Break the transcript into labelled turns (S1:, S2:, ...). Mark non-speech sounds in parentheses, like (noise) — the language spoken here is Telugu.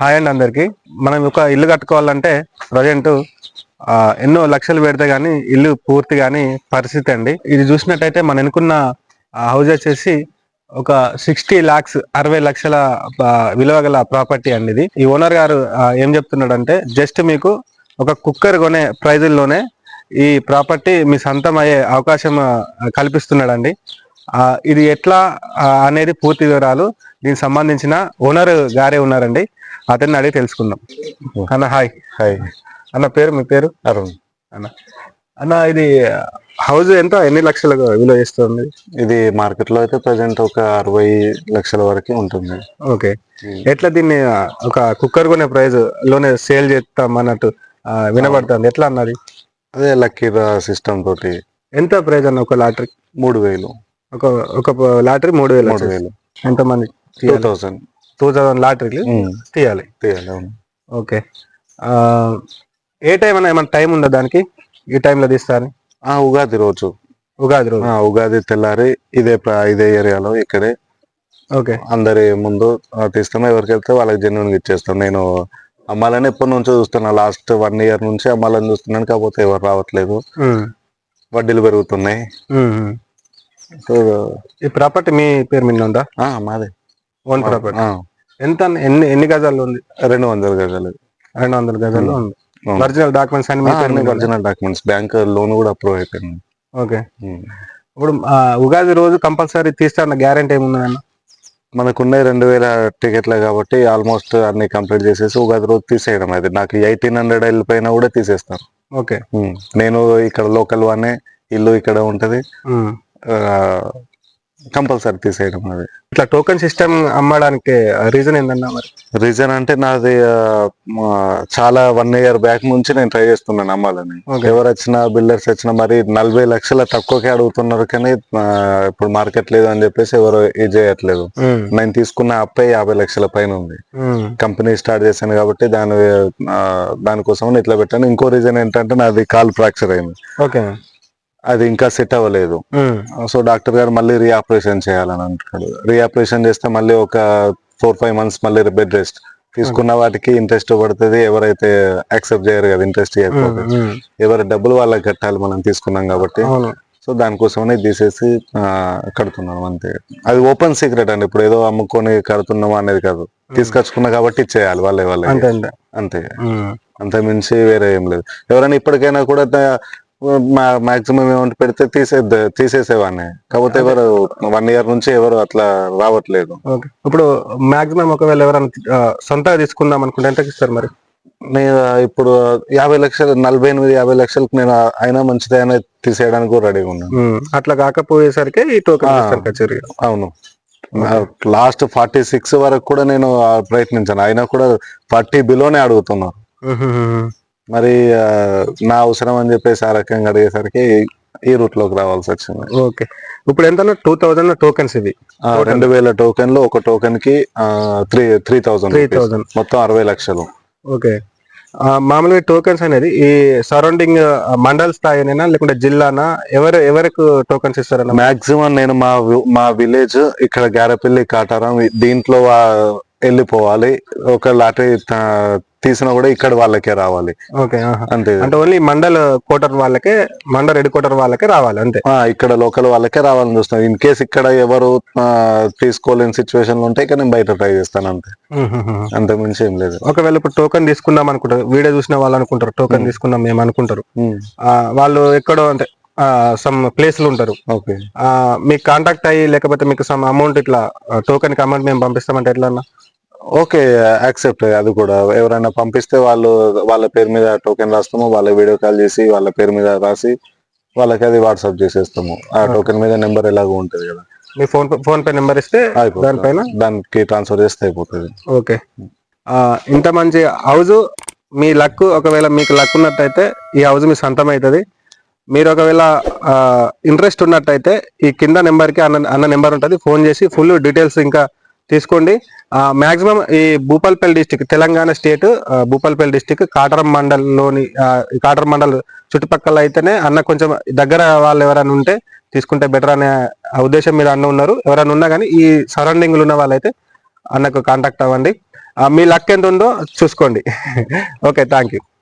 S1: హాయ్ అండి అందరికీ. మనం ఒక ఇల్లు కట్టుకోవాలంటే ప్రజెంట్ ఎన్నో లక్షలు పెడితే కానీ ఇల్లు పూర్తి కానీ పరిస్థితి అండి. ఇది చూసినట్టయితే మనం ఎన్నుకున్న హౌస్ వచ్చేసి ఒక సిక్స్టీ లాక్స్ అరవై లక్షల విలువ గల ప్రాపర్టీ అండి ఇది. ఈ ఓనర్ గారు ఏం చెప్తున్నాడు అంటే జస్ట్ మీకు ఒక కుక్కర్ కొనే ప్రైజుల్లోనే ఈ ప్రాపర్టీ మీ సొంతం అయ్యే అవకాశం కల్పిస్తున్నాడండి. ఇది ఎట్లా అనేది పూర్తి వివరాలు దీనికి సంబంధించిన ఓనర్ గారే ఉన్నారండి. అతన్ని అడిగి తెలుసుకుందాం. అన్న హాయ్.
S2: హాయ్.
S1: అన్న పేరు మీ పేరు?
S2: అరుణ్.
S1: అన్న. అన్న ఇది హౌస్ ఎంత ఎన్ని లక్షలకు విలువ చేస్తుంది?
S2: ఇది మార్కెట్లో అయితే ప్రజెంట్ ఒక అరవై లక్షల వరకు ఉంటుంది.
S1: ఓకే. ఎట్లా దీన్ని ఒక కుక్కర్ కొనే ప్రైజ్లోనే సేల్ చేస్తాం అన్నట్టు వినబడుతుంది. ఎట్లా అన్నది?
S2: అదే లక్కీ సిస్టమ్ తోటి.
S1: ఎంత ప్రైజ్ అన్న ఒక లాటరీ?
S2: మూడు వేలు.
S1: ఒక ఒక లాటరీ మూడు వేలు
S2: మూడు. వేలు.
S1: ఎంత మంది
S2: టూ థౌసండ్.
S1: టూ థౌసండ్ లాటరీలు తీయాలి.
S2: తీయాలి అవును.
S1: ఓకే. ఏ టైం అన్న ఏమైనా టైం ఉందా దానికి? ఈ టైంలో తీస్తారని
S2: ఆ ఉగాది రోజు.
S1: ఉగాది రోజు.
S2: ఉగాది తెల్లారి ఇదే ఇదే ఏరియాలో ఇక్కడే.
S1: ఓకే.
S2: అందరి ముందు తీస్తాం ఎవరికి వెళ్తే వాళ్ళకి జెన్యున్ ఇచ్చేస్తాం. నేను అమ్మాలని ఎప్పటి నుంచో చూస్తున్నా. లాస్ట్ వన్ ఇయర్ నుంచి అమ్మాలని చూస్తున్నాను. కాకపోతే ఎవరు రావట్లేదు. వడ్డీలు పెరుగుతున్నాయి.
S1: ఈ ప్రాపర్టీ మీ పేరు మీద ఉందా?
S2: మాదే.
S1: ఓన్ ప్రాపర్టీ ఎంత అన్న? ఎన్ని ఎన్ని గజాలు ఉంది?
S2: రెండు వందల గజాలు.
S1: రెండు వందల గజాలు ఉంది. ఒరిజినల్ డాక్యుమెంట్స్ అన్ని మీ పేరు మీద ఉందా?
S2: ఒరిజినల్ డాక్యుమెంట్స్ బ్యాంక్ లోన్ కూడా అప్రూవ్ అయిపోయింది.
S1: ఓకే. ఇప్పుడు ఉగాది రోజు కంపల్సరీ తీస్తారన్న గ్యారంటీ ఏముందన్న
S2: మనకున్న రెండు వేల టికెట్లే కాబట్టి ఆల్మోస్ట్ అన్ని కంప్లీట్ చేసేసి ఉగాది రోజు తీసేయడం అది. నాకు ఎయిటీన్ హండ్రెడ్ వెళ్ళిపోయినా కూడా తీసేస్తారు.
S1: ఓకే.
S2: నేను ఇక్కడ లోకల్ వానే ఇల్లు ఇక్కడ ఉంటది. కంపల్సరీ తీసేయడం అది.
S1: ఇట్లా టోకెన్ సిస్టమ్ అమ్మడానికి రీజన్ ఏందన్నా మరి?
S2: రీజన్ అంటే నాది చాలా వన్ ఇయర్ బ్యాక్ నుంచి నేను ట్రై చేస్తున్నాను అమ్మాలని. ఎవరు వచ్చినా బిల్డర్స్ వచ్చినా మరి నలభై లక్షల తక్కువకే అడుగుతున్నారు కానీ ఇప్పుడు మార్కెట్ లేదు అని చెప్పేసి ఎవరు ఇది చేయట్లేదు.
S1: ఉమ్,
S2: నేను తీసుకున్న అప్పే యాభై లక్షల పైన ఉంది. కంపెనీ స్టార్ట్ చేశాను కాబట్టి దాని దానికోసం ఇట్లా పెట్టాను. ఇంకో రీజన్ ఏంటంటే నాది కాల్ ఫ్రాక్చర్ అయింది.
S1: ఓకే
S2: అది ఇంకా సెట్ అవ్వలేదు. సో డాక్టర్ గారు మళ్ళీ రీఆపరేషన్ చేయాలని అంటున్నాడు రీఆపరేషన్ చేస్తే మళ్ళీ ఒక ఫోర్ ఫైవ్ మంత్స్ మళ్ళీ బెడ్ రెస్ట్ తీసుకున్న వాటికి ఇంట్రెస్ట్ పడుతుంది. ఎవరైతే యాక్సెప్ట్ చేయరు కదా ఇంట్రెస్ట్ చేయకపోతే. ఎవరి డబ్బులు వాళ్ళకి కట్టాలి మనం తీసుకున్నాం కాబట్టి. సో దానికోసమనే తీసేసి కడుతున్నాం అంతే. అది ఓపెన్ సీక్రెట్ అండి. ఇప్పుడు ఏదో అమ్ముకొని కడుతున్నామా అనేది కాదు. తీసుకొచ్చుకున్నా కాబట్టి ఇచ్చేయాలి వాళ్ళే వాళ్ళే.
S1: అంతే అంత.
S2: మించి వేరే ఏం లేదు. ఎవరైనా ఇప్పటికైనా కూడా మాక్సిమం ఏమంటే పెడితే తీసే తీసేసేవాడిని కాకపోతే ఎవరు వన్ ఇయర్ నుంచి ఎవరు అట్లా రావట్లేదు.
S1: ఇప్పుడు మాక్సిమం ఒకవేళ ఎవరైనా సొంతగా తీసుకుందాం అనుకుంటే ఎంతకి ఇస్తారు మరి?
S2: నేను ఇప్పుడు యాభై లక్షలు నలభై ఎనిమిది యాభై లక్షలకు నేను అయినా మంచిదే అని తీసేయడానికి కూడా రెడీగా ఉన్నాను.
S1: అట్లా కాకపోయేసరికి ఈ టోకెన్ కచేరీ.
S2: అవును. లాస్ట్ ఫార్టీ సిక్స్ వరకు కూడా నేను ప్రయత్నించాను. అయినా కూడా ఫార్టీ బిలోనే అడుగుతున్నారు మరి నా అవసరం అని చెప్పేసి ఆ రకంగా అడిగేసరికి ఈ రూట్లోకి రావాల్సి వచ్చింది.
S1: ఓకే. ఇప్పుడు ఎంత టూ థౌజండ్ టోకెన్స్ ఇవి.
S2: రెండు వేల టోకెన్లు ఒక టోకెన్కి three three thousand
S1: three thousand
S2: మొత్తం అరవై లక్షలు.
S1: ఓకే. మామూలుగా టోకెన్స్ అనేది ఈ సరౌండింగ్ మండల్ స్థాయినేనా లేకుంటే జిల్లానా ఎవరు ఎవరికి టోకెన్స్ ఇస్తారన్న?
S2: మాక్సిమం నేను మా మా విలేజ్ ఇక్కడ గారపల్లి కాటారం దీంట్లో వెళ్ళిపోవాలి. ఒక లాటరీ తీసినా కూడా ఇక్కడ వాళ్ళకే రావాలి.
S1: ఓకే.
S2: అంతే.
S1: అంటే ఓన్లీ మండల్ కోటర్ వాళ్ళకే మండల్ రెడ్ కోటర్ వాళ్ళకే రావాలి అంతే.
S2: ఇక్కడ లోకల్ వాళ్ళకే రావాలని చూస్తాను ఇన్ కేస్ ఇక్కడ ఎవరు తీసుకోలేని సిచ్యువేషన్లో ఉంటే ఇక నేను బయట ట్రై చేస్తాను అంతే. అంత మించి ఏం లేదు.
S1: ఒకవేళ ఇప్పుడు టోకెన్ తీసుకుందాం అనుకుంటారు వీడియో చూసిన వాళ్ళు అనుకుంటారు టోకెన్ తీసుకుందాం మేము అనుకుంటారు. వాళ్ళు ఎక్కడో అంటే సమ్ ప్లేస్లు ఉంటారు.
S2: ఓకే.
S1: మీకు కాంటాక్ట్ అయ్యి లేకపోతే మీకు సమ్ అమౌంట్ ఇట్లా టోకెన్కి అమౌంట్ మేము పంపిస్తామంటే ఎట్లా అన్న?
S2: Okay accept. అది కూడా. ఎవరైనా పంపిస్తే వాళ్ళు వాళ్ళ పేరు మీద టోకెన్ రాస్తాము వాళ్ళ వీడియో కాల్ చేసి వాళ్ళ పేరు మీద రాసి వాళ్ళకి అది వాట్సాప్ చేసేస్తాము. ఆ టోకెన్ మీద నెంబర్ ఎలాగో ఉంటది కదా.
S1: మీ ఫోన్ ఫోన్ పే నెంబర్ ఇస్తే. దానిపైన
S2: దానికి ట్రాన్స్ఫర్ చేస్తే అయిపోతుంది.
S1: ఓకే. ఇంత మంచి హౌస్ మీ లక్ ఒకవేళ మీకు లక్ ఉన్నట్టయితే ఈ హౌస్ మీ సొంతం అవుతుంది మీరు ఒకవేళ ఇంట్రెస్ట్ ఉన్నట్టయితే ఈ కింద నెంబర్కి అన్న అన్న నెంబర్ ఉంటుంది ఫోన్ చేసి ఫుల్ డీటెయిల్స్ ఇంకా తీసుకోండి. మాక్సిమం ఈ Bhupalpally district Telangana state Bhupalpally district Kataram మండల్లోని Kataram mandal చుట్టుపక్కల అయితేనే అన్న కొంచెం దగ్గర వాళ్ళు ఎవరైనా ఉంటే తీసుకుంటే బెటర్ అనే ఉద్దేశం మీద అన్న ఉన్నారు. ఎవరైనా ఉన్నా కానీ ఈ సరౌండింగ్లు ఉన్న వాళ్ళైతే అన్నకు కాంటాక్ట్ అవ్వండి. మీ లక్ ఎంత ఉందో చూసుకోండి. (laughs) Okay thank you